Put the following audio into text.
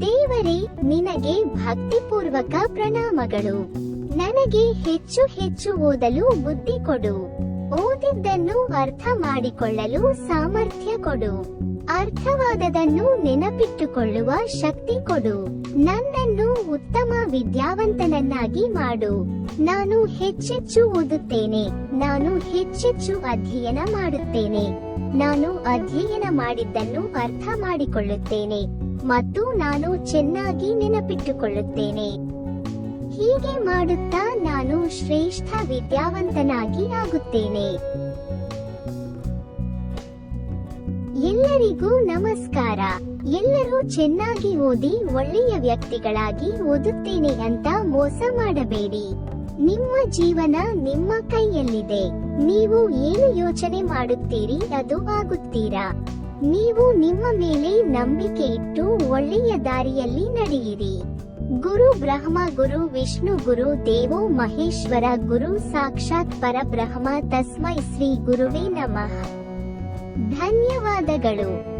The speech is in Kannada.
ದೇವರೇ, ನಿನಗೆ ಭಕ್ತಿಪೂರ್ವಕ ಪ್ರಣಾಮಗಳು. ನನಗೆ ಹೆಚ್ಚು ಹೆಚ್ಚು ಓದಲು ಬುದ್ಧಿ ಕೊಡು. ಓದಿದ್ದನ್ನು ಅರ್ಥ ಮಾಡಿಕೊಳ್ಳಲು ಸಾಮರ್ಥ್ಯ ಕೊಡು. ಅರ್ಥವಾದದನ್ನು ನೆನಪಿಟ್ಟುಕೊಳ್ಳುವ ಶಕ್ತಿ ಕೊಡು. ನನ್ನನ್ನು ಉತ್ತಮ ವಿದ್ಯಾವಂತನನ್ನಾಗಿ ಮಾಡು. ನಾನು ಹೆಚ್ಚೆಚ್ಚು ಓದುತ್ತೇನೆ. ನಾನು ಹೆಚ್ಚೆಚ್ಚು ಅಧ್ಯಯನ ಮಾಡುತ್ತೇನೆ. ನಾನು ಅಧ್ಯಯನ ಮಾಡಿದ್ದನ್ನು ಅರ್ಥ ಮಾಡಿಕೊಳ್ಳುತ್ತೇನೆ. ಮತ್ತು ನಾನು ಚೆನ್ನಾಗಿ ನೆನಪಿಟ್ಟುಕೊಳ್ಳುತ್ತೇನೆ. ಹೀಗೆ ಮಾಡುತ್ತಾ ನಾನು ಶ್ರೇಷ್ಠ ವಿದ್ಯಾವಂತನಾಗಿ ಆಗುತ್ತೇನೆ. ಎಲ್ಲರಿಗೂ ನಮಸ್ಕಾರ. ಎಲ್ಲರೂ ಚೆನ್ನಾಗಿ ಓದಿ ಒಳ್ಳೆಯ ವ್ಯಕ್ತಿಗಳಾಗಿ ಓದುತ್ತೇನೆ ಅಂತ ಮೋಸ ಮಾಡಬೇಡಿ. ನಿಮ್ಮ ಜೀವನ ನಿಮ್ಮ ಕೈಯಲ್ಲಿದೆ. ನೀವು ಏನು ಯೋಚನೆ ಮಾಡುತ್ತೀರಿ ಅದು ಆಗುತ್ತೀರಾ? ನೀವು ನಿಮ್ಮ ಮೇಲೆ ನಂಬಿಕೆ ಇಟ್ಟು ಒಳ್ಳೆಯ ದಾರಿಯಲ್ಲಿ ನಡೆಯಿರಿ. ಗುರು ಬ್ರಹ್ಮ, ಗುರು ವಿಷ್ಣು, ಗುರು ದೇವೋ ಮಹೇಶ್ವರ, ಗುರು ಸಾಕ್ಷಾತ್ ಪರಬ್ರಹ್ಮ, ತಸ್ಮೈ ಶ್ರೀ ಗುರುವೇ ನಮಃ. ಧನ್ಯವಾದಗಳು.